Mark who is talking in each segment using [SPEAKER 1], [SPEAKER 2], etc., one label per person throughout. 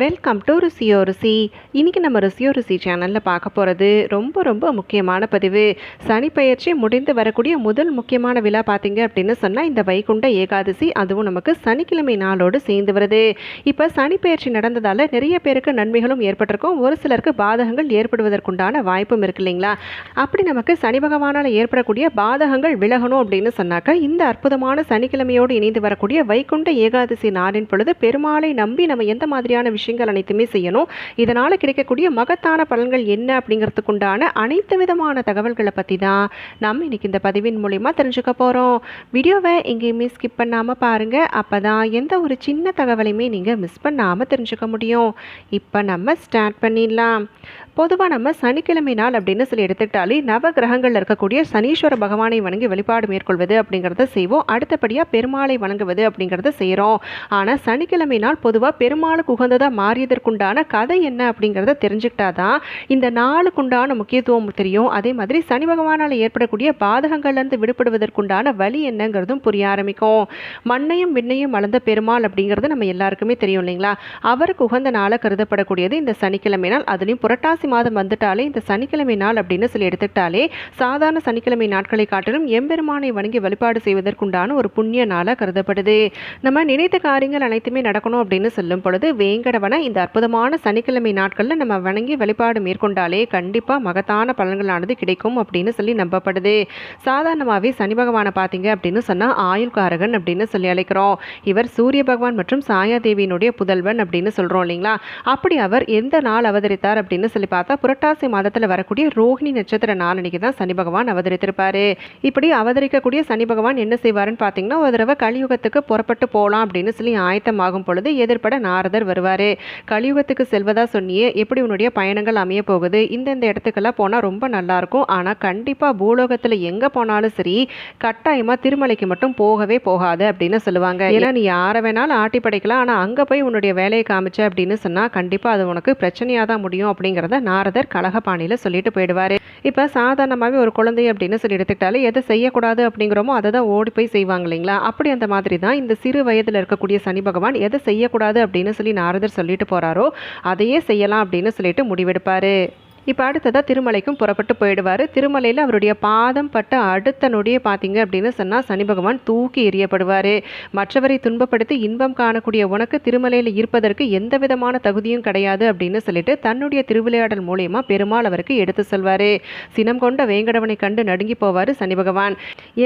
[SPEAKER 1] Welcome to ருசியோ ருசி இன்றைக்கி நம்ம ருசியோ ருசி சேனலில் பார்க்க போகிறது ரொம்ப ரொம்ப முக்கியமான பதிவு. சனி பயிற்சி முடிந்து வரக்கூடிய முதல் முக்கியமான விழா பார்த்தீங்க அப்படின்னு சொன்னால் இந்த வைகுண்ட ஏகாதசி அதுவும் நமக்கு சனிக்கிழமை நாளோடு சேர்ந்து வருது. இப்போ சனி பயிற்சி நடந்ததால் நிறைய பேருக்கு நன்மைகளும் ஏற்பட்டிருக்கும். ஒரு சிலருக்கு பாதகங்கள் ஏற்படுவதற்குண்டான வாய்ப்பும் இருக்கு இல்லைங்களா? அப்படி நமக்கு சனி பகவானால் ஏற்படக்கூடிய பாதகங்கள் விலகணும் அப்படின்னு சொன்னாக்க இந்த அற்புதமான சனிக்கிழமையோடு இணைந்து வரக்கூடிய வைகுண்ட ஏகாதசி நாளின் பொழுது பெருமாளை நம்பி நம்ம எந்த மாதிரியான விஷயம் விஷயங்கள் அனைத்துமே செய்யணும். இதனால் கிடைக்கக்கூடிய மகத்தான பலன்கள் என்ன அப்படிங்கிறதுக்குண்டான அனைத்து விதமான தகவல்களை பற்றி தான் நம்ம இன்றைக்கி இந்த பதிவின் மூலிமா தெரிஞ்சுக்க போகிறோம் வீடியோவை எங்கேயுமே ஸ்கிப் பண்ணாமல் பாருங்கள் அப்போ தான் எந்த ஒரு சின்ன தகவலையுமே நீங்கள் மிஸ் பண்ணாமல் தெரிஞ்சுக்க முடியும். இப்போ நம்ம ஸ்டார்ட் பண்ணிடலாம். பொதுவாக நம்ம சனிக்கிழமை நாள் அப்படின்னு சொல்லி எடுத்துக்கிட்டாலே நவ கிரகங்களில் இருக்கக்கூடிய சனீஸ்வர பகவானை வணங்கி வழிபாடு மேற்கொள்வது அப்படிங்கிறத செய்வோம். அடுத்தபடியாக பெருமாளை வணங்குவது அப்படிங்கிறத செய்கிறோம் ஆனால் சனிக்கிழமை நாள் பொதுவாக பெருமாளுக்கு உகந்ததாக மாறியதற்குண்டான கதை என்ன அப்படிங்கிறத தெரிஞ்சுக்கிட்டா தான் இந்த நாளுக்குண்டான முக்கியத்துவம் தெரியும். அதே மாதிரி சனி பகவானால் ஏற்படக்கூடிய பாதகங்கள்லேருந்து விடுபடுவதற்குண்டான வழி என்னங்கிறதும் புரிய ஆரம்பிக்கும். மண்ணையும் விண்ணையும் அளந்த பெருமாள் அப்படிங்கிறது நம்ம எல்லாருக்குமே தெரியும் இல்லைங்களா? அவருக்கு உகந்த நாளாக கருதப்படக்கூடியது இந்த சனிக்கிழமை நாள். அதுலேயும் புரட்டாசி மாதம் வந்துட்டாலே இந்த சனிக்கிழமை நாள் அப்படின்னு சொல்லி எடுத்துக்கிட்டாலே சாதாரண சனிக்கிழமை நாட்களை காட்டிலும் எம்பெருமானை வணங்கி வழிபாடு செய்வதற்குண்டான ஒரு புண்ணிய நாளாக கருதப்படுது. நம்ம நினைத்த காரியங்கள் அனைத்துமே நடக்கணும் அப்படின்னு சொல்லும் பொழுது ஆண்டவனை இந்த அற்புதமான சனிக்கிழமை நாட்களில் நம்ம வணங்கி வழிபாடு மேற்கொண்டாலே கண்டிப்பாக மகத்தான பலன்களானது கிடைக்கும் அப்படின்னு சொல்லி நம்பப்படுது. சாதாரணமாகவே சனி பகவானை பார்த்தீங்க அப்படின்னு சொன்னால் ஆயுள்காரகன் அப்படின்னு சொல்லி அழைக்கிறோம். இவர் சூரிய பகவான் மற்றும் சாயாதேவியினுடைய புதல்வன் அப்படின்னு சொல்கிறோம் இல்லைங்களா? அப்படி அவர் எந்த நாள் அவதரித்தார் அப்படின்னு சொல்லி பார்த்தா புரட்டாசி மாதத்தில் வரக்கூடிய ரோஹிணி நட்சத்திர நாளன்னைக்கு தான் சனி பகவான் அவதரித்திருப்பார். இப்படி அவதரிக்கக்கூடிய சனி பகவான் என்ன செய்வாருன்னு பார்த்தீங்கன்னா ஒரு தடவை கலியுகத்துக்கு புறப்பட்டு போகலாம் அப்படின்னு சொல்லி ஆயத்தமாகும் பொழுது எதிர்ப்பட நாரதர் வருவார். கலியுகத்துக்கு செல்வதா சொன்னியே எப்படி உன்னுடைய பயணங்கள் அமைய போகுது? இந்தந்த இடத்துக்கெல்லாம் போனால் ரொம்ப நல்லாயிருக்கும் ஆனால் கண்டிப்பாக பூலோகத்தில் எங்கே போனாலும் சரி கட்டாயமாக திருமலைக்கு மட்டும் போகவே போகாது அப்படின்னு சொல்லுவாங்க. ஏன்னா நீ யாரை வேணாலும் ஆட்டி படைக்கலாம். ஆனால் அங்கே போய் உன்னுடைய வேலையை காமிச்ச அப்படின்னு சொன்னால் கண்டிப்பாக அது உனக்கு பிரச்சனையாக தான் முடியும் அப்படிங்கிறத நாரதர் கலகபாணியில் சொல்லிட்டு போயிடுவார். இப்போ சாதாரணமாகவே ஒரு குழந்தை அப்படின்னு சொல்லி எடுத்துக்கிட்டாலே எதை செய்யக்கூடாது அப்படிங்கிறோமோ அதை தான் ஓடி போய் செய்வாங்க இல்லைங்களா? அப்படி அந்த மாதிரி தான் இந்த சிறு வயதில் இருக்கக்கூடிய சனி பகவான் எதை செய்யக்கூடாது அப்படின்னு சொல்லி நாரதர் சொல்லிட்டு போகிறாரோ அதையே செய்யலாம் அப்படின்னு சொல்லிட்டு முடிவெடுப்பார். இப்போ அடுத்ததாக திருமலைக்கும் புறப்பட்டு போயிடுவார். திருமலையில் அவருடைய பாதம் பட்ட அடுத்த நொடியை பார்த்தீங்க அப்படின்னு சொன்னால் சனி பகவான் தூக்கி எறியப்படுவார். மற்றவரை துன்பப்படுத்தி இன்பம் காணக்கூடிய உனக்கு திருமலையில் இருப்பதற்கு எந்த விதமான தகுதியும் கிடையாது அப்படின்னு சொல்லிட்டு தன்னுடைய திருவிளையாடல் மூலியமாக பெருமாள் அவருக்கு எடுத்து செல்வார். சினம் கொண்ட வேங்கடவனை கண்டு நடுங்கி போவார் சனி பகவான்.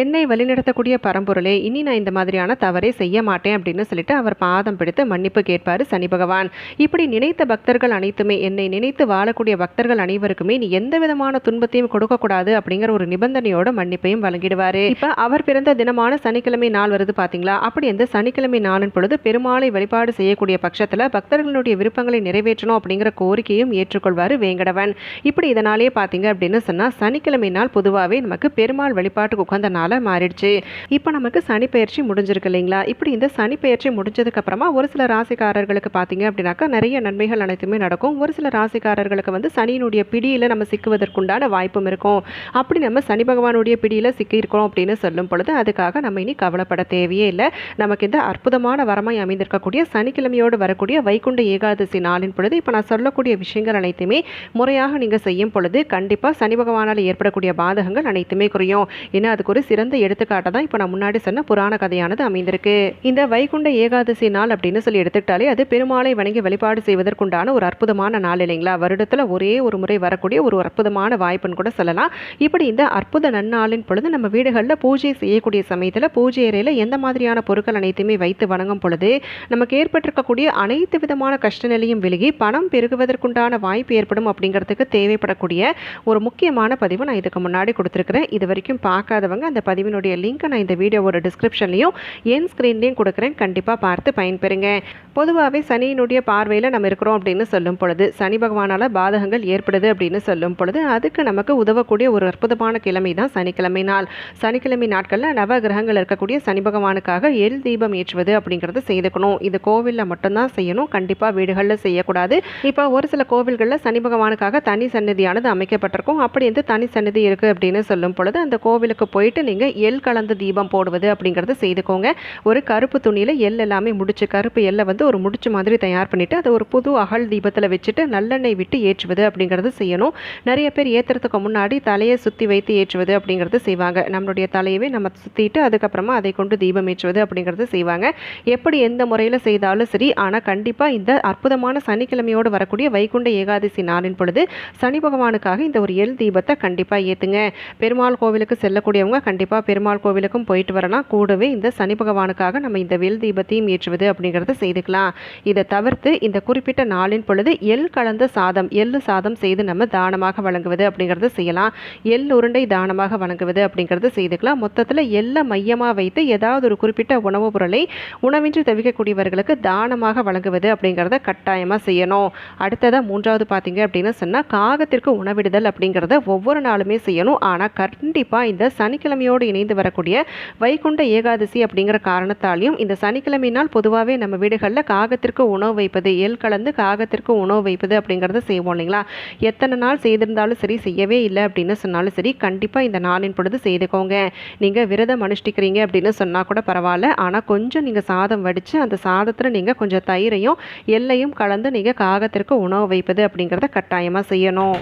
[SPEAKER 1] என்னை வழிநடத்தக்கூடிய பரம்பொருளே இனி நான் இந்த மாதிரியான தவறே செய்ய மாட்டேன் அப்படின்னு சொல்லிட்டு அவர் பாதம் பிடித்து மன்னிப்பு கேட்பார் சனி பகவான். இப்படி நினைத்த பக்தர்கள் அனைத்துமே என்னை நினைத்து வாழக்கூடிய பக்தர்கள் அனைத்து அனைவருக்குமே நீ எந்த விதமான துன்பத்தையும் கொடுக்கக்கூடாது அப்படிங்கிற ஒரு நிபந்தனையோட மன்னிப்பையும் வழங்கிடுவாரு. இப்போ அவர் பிறந்த தினமான சனிக்கிழமை நாள் வருது பாத்தீங்களா? அப்படி அந்த சனிக்கிழமை நாளின் பொழுது பெருமாளை வழிபாடு செய்யக்கூடிய பட்சத்தில் பக்தர்களுடைய விருப்பங்களை நிறைவேற்றணும் அப்படிங்கிற கோரிக்கையும் ஏற்றுக்கொள்வார் வேங்கடவன். இப்படி இதனாலேயே பார்த்தீங்க அப்படின்னு சொன்னால் சனிக்கிழமை நாள் பொதுவாகவே நமக்கு பெருமாள் வழிபாட்டுக்கு உகந்த நாளாக மாறிடுச்சு. இப்போ நமக்கு சனி பயிற்சி முடிஞ்சிருக்கு இல்லைங்களா? இப்படி இந்த சனி பயிற்சி முடிஞ்சதுக்கு அப்புறமா ஒரு சில ராசிக்காரர்களுக்கு பார்த்தீங்க அப்படின்னாக்கா நிறைய நன்மைகள் அனைத்துமே நடக்கும். ஒரு சில ராசிக்காரர்களுக்கு வந்து சனியினுடைய பிடியில் நம்ம சிக்குவதற்குண்டான வாய்ப்பும் இருக்கும். அப்படி நம்ம சனி பகவானுடைய பிடியில் சிக்கியிருக்கிறோம் அப்படின்னு சொல்லும் பொழுது அதுக்காக நம்ம இனி கவலைப்பட தேவையே இல்லை. நமக்கு இந்த அற்புதமான வரமாய் அமைந்திருக்கக்கூடிய சனிக்கிழமையோடு வரக்கூடிய வைகுண்ட ஏகாதசி நாளின் பொழுது இப்போ நான் சொல்லக்கூடிய விஷயங்கள் அனைத்துமே முறையாக நீங்கள் செய்யும் பொழுது கண்டிப்பாக சனி பகவானால் ஏற்படக்கூடிய பாதகங்கள் அனைத்துமே குறையும். ஏன்னா அதுக்கு ஒரு சிறந்த எடுத்துக்காட்டை தான் இப்போ நான் முன்னாடி சொன்ன புராண கதையானது அமைந்திருக்கு. இந்த வைகுண்ட ஏகாதசி நாள் அப்படின்னு சொல்லி எடுத்துக்கிட்டாலே அது பெருமாளை வணங்கி வழிபாடு செய்வதற்குண்டான ஒரு அற்புதமான நாள் இல்லைங்களா? வருடத்தில் ஒரே ஒரு முறை வரக்கூடிய ஒரு அற்புதமான வாய்ப்புன்னு கூட சொல்லலாம். இப்படி இந்த அற்புத நன்னாளின் பொழுது நம்ம வீடுகளில் பூஜை செய்யக்கூடிய சமயத்தில் பூஜை அறையில் எந்த மாதிரியான பொருட்கள் அனைத்துமே வைத்து வணங்கும் பொழுது நமக்கு ஏற்பட்டிருக்கக்கூடிய அனைத்து விதமான கஷ்ட நிலையும் விலகி பணம் பெருகுவதற்குண்டான வாய்ப்பு ஏற்படும் அப்படிங்கிறதுக்கு தேவைப்படக்கூடிய ஒரு முக்கியமான பதிவு நான் இதுக்கு முன்னாடி கொடுத்துருக்குறேன். இது வரைக்கும் பார்க்காதவங்க அந்த பதிவினுடைய லிங்க்கை நான் இந்த வீடியோவோட டிஸ்கிரிப்ஷன்லையும் என் ஸ்க்ரீன்லேயும் கொடுக்குறேன். கண்டிப்பாக பார்த்து பயன்பெறுங்க. பொதுவாகவே சனியினுடைய பார்வையில் நம்ம இருக்கிறோம் அப்படின்னு சொல்லும் பொழுது சனி பகவானால் பாதகங்கள் ஏற்படும் ஏற்படுது அப்படின்னு சொல்லும் பொழுது அதுக்கு நமக்கு உதவக்கூடிய ஒரு அற்புதமான கிழமை தான் சனிக்கிழமை நாள். சனிக்கிழமை நாட்களில் நவ கிரகங்கள் இருக்கக்கூடிய சனி பகவானுக்காக எல் தீபம் ஏற்றுவது அப்படிங்கிறது செய்துக்கணும். இது கோவிலில் மட்டும்தான் செய்யணும். கண்டிப்பாக வீடுகளில் செய்யக்கூடாது. இப்போ ஒரு சில கோவில்களில் சனி பகவானுக்காக தனி சன்னதியானது அமைக்கப்பட்டிருக்கும். அப்படி வந்து தனி சன்னதி இருக்குது அப்படின்னு சொல்லும் பொழுது அந்த கோவிலுக்கு போயிட்டு நீங்கள் எல் கலந்த தீபம் போடுவது அப்படிங்கிறது செய்துக்கோங்க. ஒரு கருப்பு துணியில் எல் எல்லாமே முடிச்சு கருப்பு எல்லை வந்து ஒரு முடிச்சு மாதிரி தயார் பண்ணிவிட்டு அதை ஒரு புது அகல் தீபத்தில் வச்சுட்டு நல்லெண்ணெய் விட்டு ஏற்றுவது அப்படிங்கிறது செய்யணும். நிறைய பேர் ஏற்றுறதுக்கு முன்னாடி தலையை சுற்றி வைத்து ஏற்றுவது அப்படிங்கிறது செய்வாங்க. நம்மளுடைய தலையவே நம்ம சுற்றிட்டு அதுக்கப்புறமா அதை கொண்டு தீபம் ஏற்றுவது அப்படிங்கிறது செய்வாங்க. எப்படி எந்த முறையில் செய்தாலும் சரி ஆனால் கண்டிப்பாக இந்த அற்புதமான சனிக்கிழமையோடு வரக்கூடிய வைகுண்ட ஏகாதசி நாளின் பொழுது சனி பகவானுக்காக இந்த ஒரு எல் தீபத்தை கண்டிப்பாக ஏற்றுங்க பெருமாள் கோவிலுக்கு செல்லக்கூடியவங்க கண்டிப்பாக பெருமாள் கோவிலுக்கும் போயிட்டு வரலாம். கூடவே இந்த சனி பகவானுக்காக நம்ம இந்த வெல் தீபத்தையும் ஏற்றுவது அப்படிங்கிறத செய்துக்கலாம். இதை தவிர்த்து இந்த குறிப்பிட்ட நாளின் பொழுது எள் கலந்த சாதம் எள்ளு சாதம் செய்து நம்ம தானமாக வழங்குவது அப்படிங்கிறத செய்யலாம். எள் உருண்டை தானமாக வழங்குவது அப்படிங்கிறது செய்துக்கலாம். மொத்தத்தில் எல்லை மையமாக வைத்து ஏதாவது ஒரு குறிப்பிட்ட உணவுப் பொருளை உணவின்றி தவிக்கக்கூடியவர்களுக்கு தானமாக வழங்குவது அப்படிங்கிறத கட்டாயமாக செய்யணும். அடுத்ததாக மூன்றாவது பார்த்தீங்க அப்படின்னு சொன்னால் காகத்திற்கு உணவிடுதல் அப்படிங்கிறத ஒவ்வொரு நாளுமே செய்யணும். ஆனால் கண்டிப்பாக இந்த சனிக்கிழமையோடு இணைந்து வரக்கூடிய வைகுண்ட ஏகாதசி அப்படிங்கிற காரணத்தாலையும் இந்த சனிக்கிழமை நாள் பொதுவாகவே நம்ம வீடுகளில் காகத்திற்கு உணவு வைப்பது எல் கலந்து காகத்திற்கு உணவு வைப்பது அப்படிங்கிறத செய்வோம் இல்லைங்களா? எத்தனை நாள் செய்திருந்தாலும் சரி செய்யவே இல்லை அப்படின்னு சொன்னாலும் சரி கண்டிப்பாக இந்த நாளின் பொழுது செய்துக்கோங்க. நீங்கள் விரதம் அனுஷ்டிக்கிறீங்க அப்படின்னு சொன்னால் கூட பரவாயில்ல. ஆனால் கொஞ்சம் நீங்கள் சாதம் வடித்து அந்த சாதத்தில் நீங்கள் கொஞ்சம் தயிரையும் எல்லையும் கலந்து நீங்கள் காகத்திற்கு உணவு வைப்பது அப்படிங்கிறத கட்டாயமாக செய்யணும்.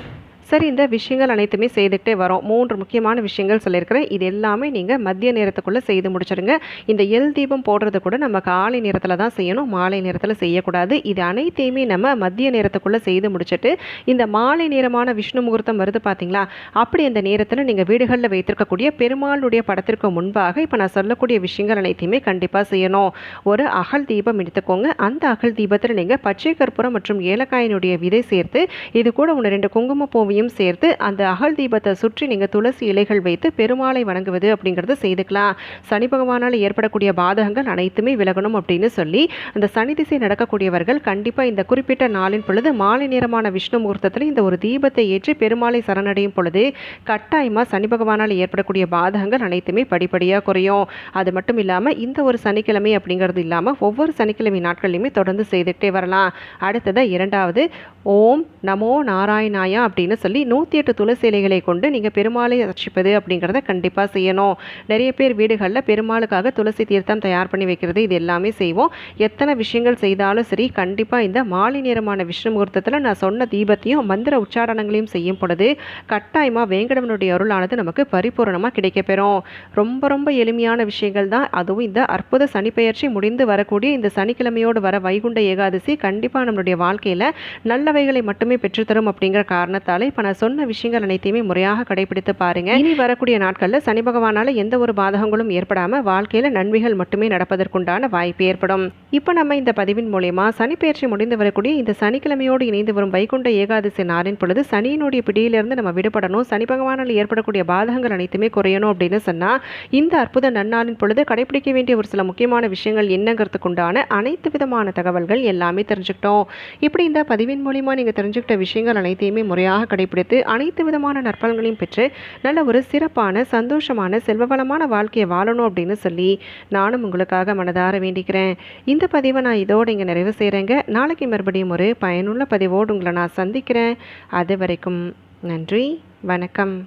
[SPEAKER 1] சரி இந்த விஷயங்கள் அனைத்துமே செய்துக்கிட்டே வரோம். மூன்று முக்கியமான விஷயங்கள் சொல்லியிருக்கிறேன். இது எல்லாமே நீங்கள் மதிய நேரத்துக்குள்ளே செய்து முடிச்சிடுங்க இந்த எல் தீபம் போடுறது கூட நம்ம காலை நேரத்தில் தான் செய்யணும். மாலை நேரத்தில் செய்யக்கூடாது. இது அனைத்தையுமே நம்ம மதிய நேரத்துக்குள்ளே செய்து முடிச்சுட்டு இந்த மாலை நேரமான விஷ்ணு முகூர்த்தம் வருது பார்த்தீங்களா அப்படி அந்த நேரத்தில் நீங்கள் வீடுகளில் வைத்திருக்கக்கூடிய பெருமாளுடைய படத்திற்கு முன்பாக இப்போ நான் சொல்லக்கூடிய விஷயங்கள் அனைத்தையுமே கண்டிப்பாக செய்யணும். ஒரு அகல் தீபம் எடுத்துக்கோங்க. அந்த அகல் தீபத்தில் நீங்கள் பச்சை கற்பூரம் மற்றும் ஏலக்காயினுடைய விதை சேர்த்து இது கூட ஒன்று ரெண்டு குங்குமப்பூவையும் இலையும் சேர்த்து அந்த அகல் தீபத்தை சுற்றி நீங்கள் துளசி இலைகள் வைத்து பெருமாளை வணங்குவது அப்படிங்கிறத செய்துக்கலாம். சனி பகவானால் ஏற்படக்கூடிய பாதகங்கள் அனைத்துமே விலகணும் அப்படின்னு சொல்லி அந்த சனி திசை நடக்கக்கூடியவர்கள் கண்டிப்பாக இந்த குறிப்பிட்ட நாளின் பொழுது மாலை நேரமான விஷ்ணு முகூர்த்தத்தில் இந்த ஒரு தீபத்தை ஏற்றி பெருமாளை சரணடையும் பொழுது கட்டாயமாக சனி பகவானால் ஏற்படக்கூடிய பாதகங்கள் அனைத்துமே படிப்படியாக குறையும். அது மட்டும் இல்லாமல் இந்த ஒரு சனிக்கிழமை அப்படிங்கிறது இல்லாமல் ஒவ்வொரு சனிக்கிழமை நாட்கள்லையுமே தொடர்ந்து செய்துக்கிட்டே வரலாம். அடுத்ததாக இரண்டாவது ஓம் நமோ நாராயணாயா அப்படின்னு சொல்லி நூற்றி எட்டு துளசி இலைகளை கொண்டு நீங்கள் பெருமாளை அர்ச்சிப்பது அப்படிங்கிறத கண்டிப்பாக செய்யணும். நிறைய பேர் வீடுகளில் பெருமாளுக்காக துளசி தீர்த்தம் தயார் பண்ணி வைக்கிறது இது எல்லாமே செய்வோம். எத்தனை விஷயங்கள் செய்தாலும் சரி கண்டிப்பாக இந்த மாலை நேரமான விஷ்ணு முகூர்த்தத்தில் நான் சொன்ன தீபத்தையும் மந்திர உச்சாரணங்களையும் செய்யும் பொழுது கட்டாயமாக வேங்கடவனுடைய அருளானது நமக்கு பரிபூரணமாக கிடைக்கப்பெறும். ரொம்ப ரொம்ப எளிமையான விஷயங்கள் தான். அதுவும் இந்த அற்புத சனிப்பெயர்ச்சி முடிந்து வரக்கூடிய இந்த சனிக்கிழமையோடு வர வைகுண்ட ஏகாதசி கண்டிப்பாக நம்மளுடைய வாழ்க்கையில் நல்லவைகளை மட்டுமே பெற்றுத்தரும் அப்படிங்கிற காரணத்தால் இப்போ நான் சொன்ன விஷயங்கள் அனைத்தையுமே முறையாக கடைபிடித்து பாருங்க. இனி வரக்கூடிய நாட்களில் சனி பகவானால் எந்த ஒரு பாதகங்களும் ஏற்படாமல் வாழ்க்கையில் நன்மைகள் மட்டுமே நடப்பதற்குண்டான வாய்ப்பு ஏற்படும். இப்போ நம்ம இந்த பதிவின் மூலயமா சனிப்பெயர்ச்சி முடிந்து வரக்கூடிய இந்த சனிக்கிழமையோடு இணைந்து வரும் வைகுண்ட ஏகாதசி நாளின் பொழுது சனியினுடைய பிடியிலிருந்து நம்ம விடுபடணும். சனி பகவானால் ஏற்படக்கூடிய பாதகங்கள் அனைத்துமே குறையணும் அப்படின்னு சொன்னால் இந்த அற்புத நன்னாளின் பொழுது கடைபிடிக்க வேண்டிய ஒரு சில முக்கியமான விஷயங்கள் என்னங்கிறதுக்குண்டான அனைத்து விதமான தகவல்கள் எல்லாமே தெரிஞ்சுக்கிட்டோம். இப்படி இந்த பதிவின் மூலிமா நீங்கள் தெரிஞ்சுக்கிட்ட விஷயங்கள் அனைத்தையுமே முறையாக கடைபிடித்து அனைத்து விதமான நற்பலன்களையும் பெற்று நல்ல ஒரு சிறப்பான சந்தோஷமான செல்வவளமான வாழ்க்கையை வாழணும் அப்படின்னு சொல்லி நானும் உங்களுக்காக மனதார வேண்டிக்கிறேன். இந்த பதிவை நான் இதோடு இங்கே நிறைவு செய்கிறேங்க நாளைக்கு மறுபடியும் ஒரு பயனுள்ள பதிவோடு உங்களை நான் சந்திக்கிறேன். அது வரைக்கும் நன்றி வணக்கம்.